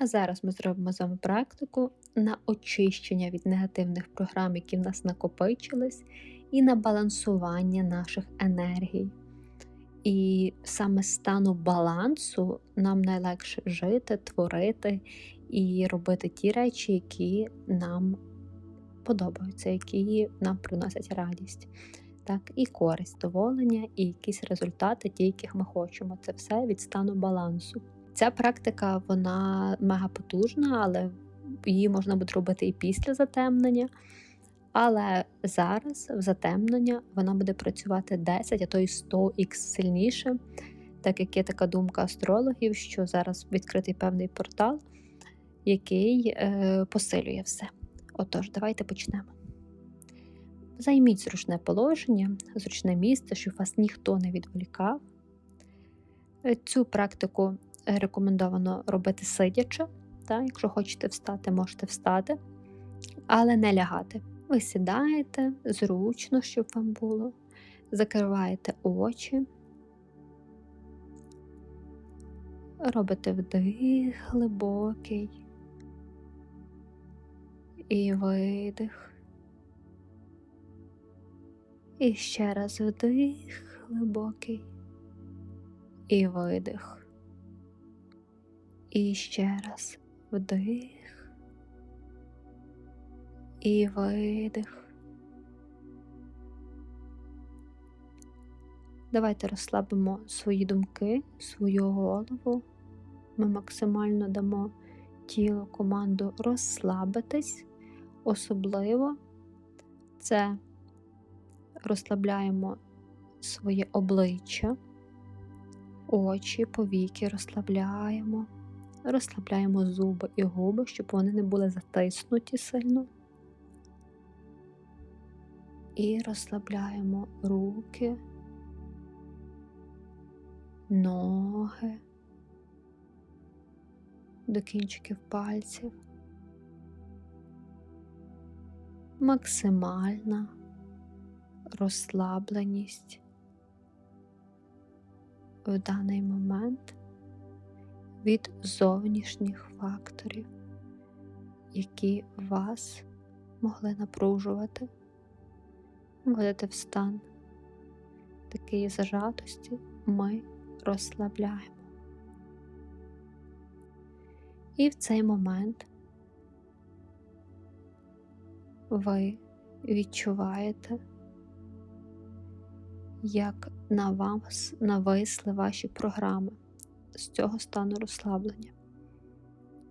А зараз ми зробимо з вами практику на очищення від негативних програм, які в нас накопичились, і на балансування наших енергій. І саме стану балансу нам найлегше жити, творити і робити ті речі, які нам подобаються, які нам приносять радість, так, і користь, задоволення, і якісь результати, ті, яких ми хочемо. Це все від стану балансу. Ця практика вона мега потужна, але її можна буде робити і після затемнення. Але зараз в затемнення вона буде працювати 10, а то й 100х сильніше, так як є така думка астрологів, що зараз відкритий певний портал, який е, посилює все. Отож, давайте почнемо. Займіть зручне положення, зручне місце, щоб вас ніхто не відволікав. Цю практику рекомендовано робити сидячи. Так? Якщо хочете встати, можете встати, але не лягати. Ви сідаєте зручно, щоб вам було, закриваєте очі, робите вдих глибокий і видих. І ще раз вдих глибокий і видих. І ще раз вдих і видих. Давайте розслабимо свої думки, свою голову. Ми максимально дамо тілу команду розслабитись, особливо це розслабляємо своє обличчя, очі, повіки розслабляємо, розслабляємо зуби і губи, щоб вони не були затиснуті сильно. І розслабляємо руки, ноги до кінчиків пальців. Максимальна розслабленість в даний момент від зовнішніх факторів, які вас могли напружувати, вводити в стан такої зажатості, ми розслабляємо. І в цей момент ви відчуваєте, як на вас нависли ваші програми з цього стану розслаблення,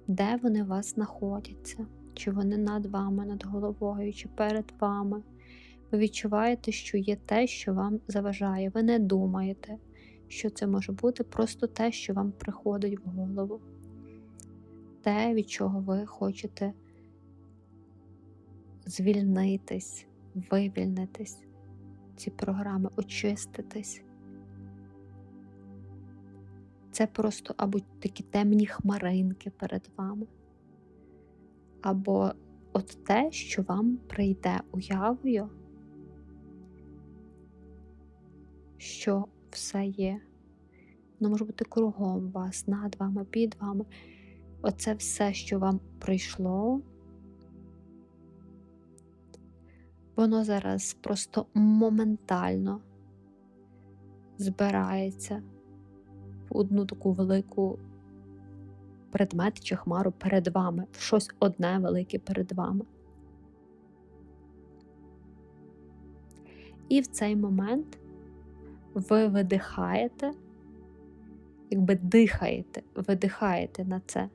де вони у вас знаходяться, чи вони над вами, над головою, чи перед вами. Ви відчуваєте, що є те, що вам заважає. Ви не думаєте, що це може бути просто те, що вам приходить в голову, те, від чого ви хочете звільнитись, вивільнитись, ці програми, очиститись. Це просто або такі темні хмаринки перед вами, або от те, що вам прийде уявою, що все є. Воно може бути кругом вас, над вами, під вами. Оце все, що вам прийшло, воно зараз просто моментально збирається одну таку велику предмет чи хмару перед вами, в щось одне велике перед вами. І в цей момент ви видихаєте, якби дихаєте, видихаєте на це,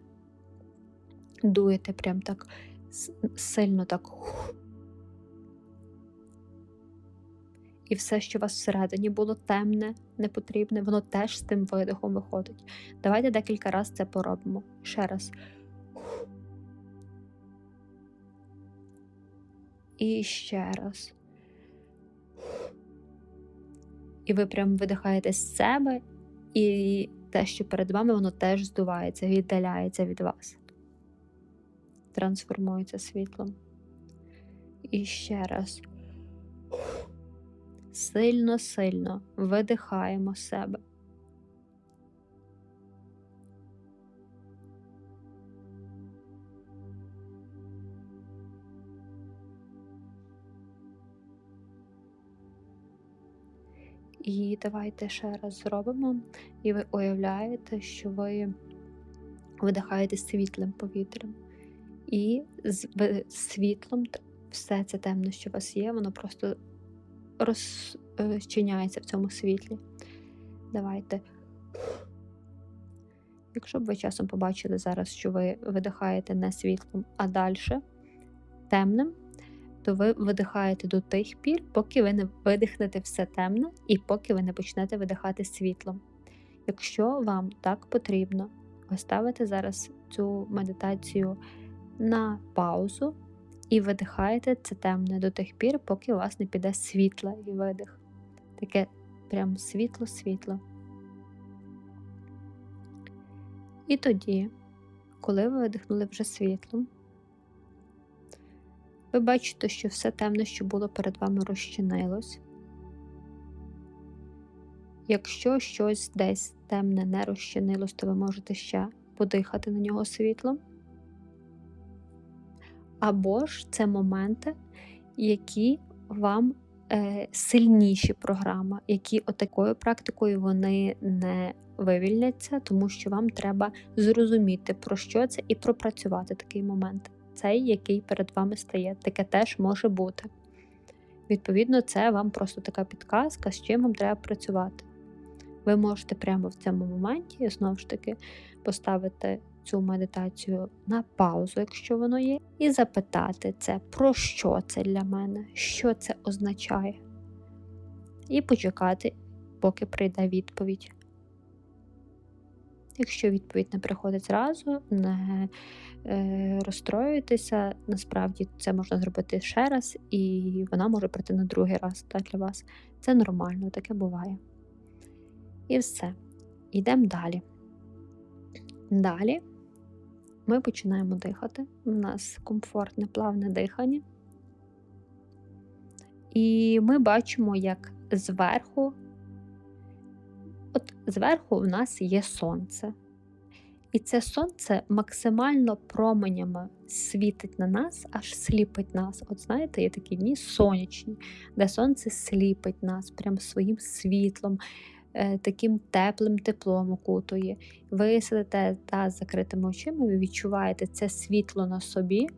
дуєте прям так сильно так. І все, що у вас всередині було темне, непотрібне, воно теж з тим видихом виходить. Давайте декілька разів це поробимо. Ще раз. І ще раз. І ви прям видихаєте з себе, і те, що перед вами, воно теж здувається, віддаляється від вас. Трансформується світлом. І ще раз сильно сильно видихаємо себе. І давайте ще раз зробимо, і ви уявляєте, що ви видихаєте світлим повітрям. І з світлом все це темне, що у вас є, воно просто розчиняється в цьому світлі. Давайте. Якщо б ви часом побачили зараз, що ви видихаєте не світлом, а далі темним, то ви видихаєте до тих пір, поки ви не видихнете все темне і поки ви не почнете видихати світлом. Якщо вам так потрібно, ви ставите зараз цю медитацію на паузу і видихаєте це темне до тих пір, поки у вас не піде світло і видих. Таке прям світло-світло. І тоді, коли ви видихнули вже світлом, ви бачите, що все темне, що було перед вами, розчинилось. Якщо щось десь темне не розчинилось, то ви можете ще подихати на нього світлом. Або ж це моменти, які вам е, сильніші програми, які отакою практикою вони не вивільняться, тому що вам треба зрозуміти, про що це, і пропрацювати такий момент. Цей, який перед вами стає, таке теж може бути. Відповідно, це вам просто така підказка, з чим вам треба працювати. Ви можете прямо в цьому моменті, знову ж таки, поставити цю медитацію на паузу, якщо воно є, і запитати це, про що це для мене, що це означає. І почекати, поки прийде відповідь. Якщо відповідь не приходить зразу, не е, розстроюйтеся, насправді це можна зробити ще раз, і вона може прийти на другий раз та, для вас. Це нормально, таке буває. І все. Йдемо далі. Далі ми починаємо дихати. У нас комфортне плавне дихання. І ми бачимо, як зверху, от зверху в нас є сонце. І це сонце максимально променями світить на нас, аж сліпить нас. От знаєте, є такі дні сонячні, де сонце сліпить нас прям своїм світлом, таким теплим теплом окутує. Ви сидите та з закритими очима, ви відчуваєте це світло на собі,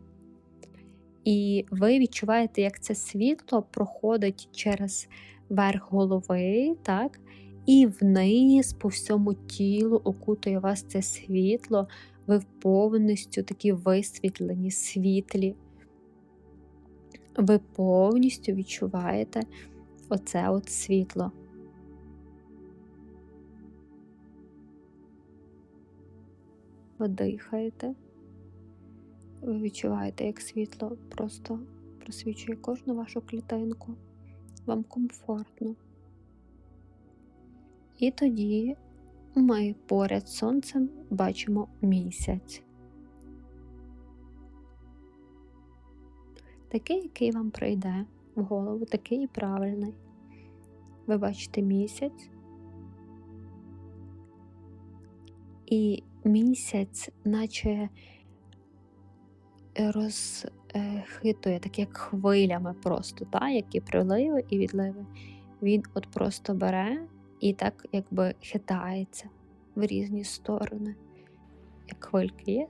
і ви відчуваєте, як це світло проходить через верх голови, так? І вниз по всьому тілу окутує вас це світло, ви повністю такі висвітлені, світлі. Ви повністю відчуваєте оце от світло. Дихаєте, ви відчуваєте, як світло просто просвічує кожну вашу клітинку. Вам комфортно. І тоді ми поряд з сонцем бачимо місяць. Такий, який вам прийде в голову, такий і правильний. Ви бачите місяць, і місяць, наче розхитує, так як хвилями просто, та, які приливи і відливи. Він от просто бере і так якби хитається в різні сторони. Як хвильки є,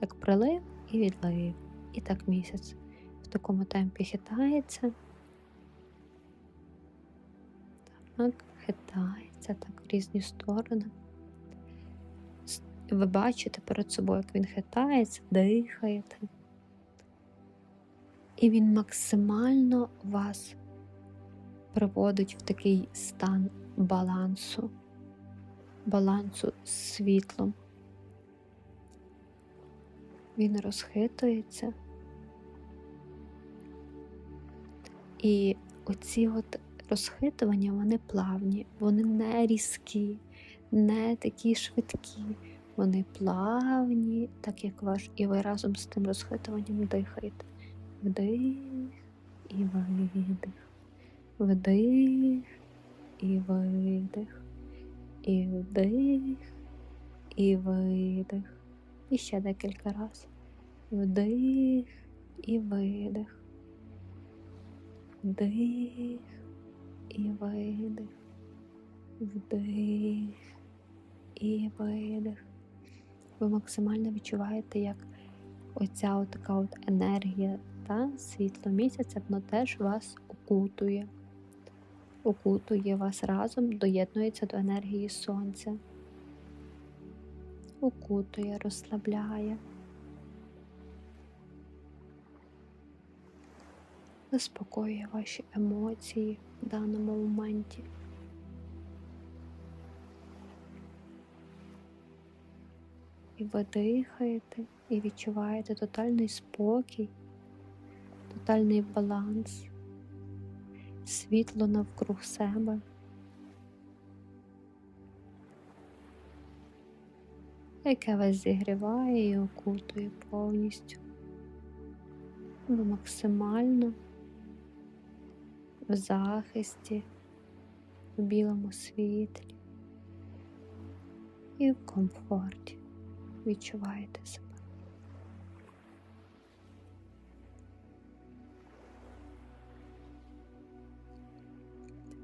так прилив і відлив. І так місяць в такому темпі хитається. Так, хитається так в різні сторони. Ви бачите перед собою, як він хитається, дихаєте. І він максимально вас приводить в такий стан балансу, балансу з світлом. Він розхитується. І оці от розхитування, вони плавні, вони не різкі, не такі швидкі, вони плавні, так як ваш, і ви разом з тим розхитуванням дихаєте. Вдих і видих, вдих і видих, і вдих, і видих. І ще декілька разів. Вдих і видих. Вдих і видих. Вдих і видих. Ви максимально відчуваєте, як оця от така от енергія та світло місяця, воно теж вас окутує. Окутує вас разом, доєднується до енергії сонця. Окутує, розслабляє. Заспокоює ваші емоції в даному моменті. І ви дихаєте і відчуваєте тотальний спокій, тотальний баланс, світло навкруг себе. Яке вас зігріває і окутує повністю. Ви максимально в захисті, в білому світлі і в комфорті відчуваєте себе.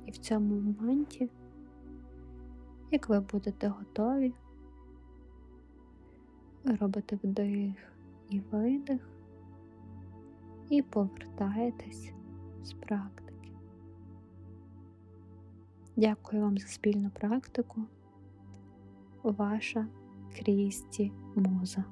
І в цьому моменті, як ви будете готові, робите вдих і видих і повертаєтесь з практики. Дякую вам за спільну практику. Ваша Крісті Муза.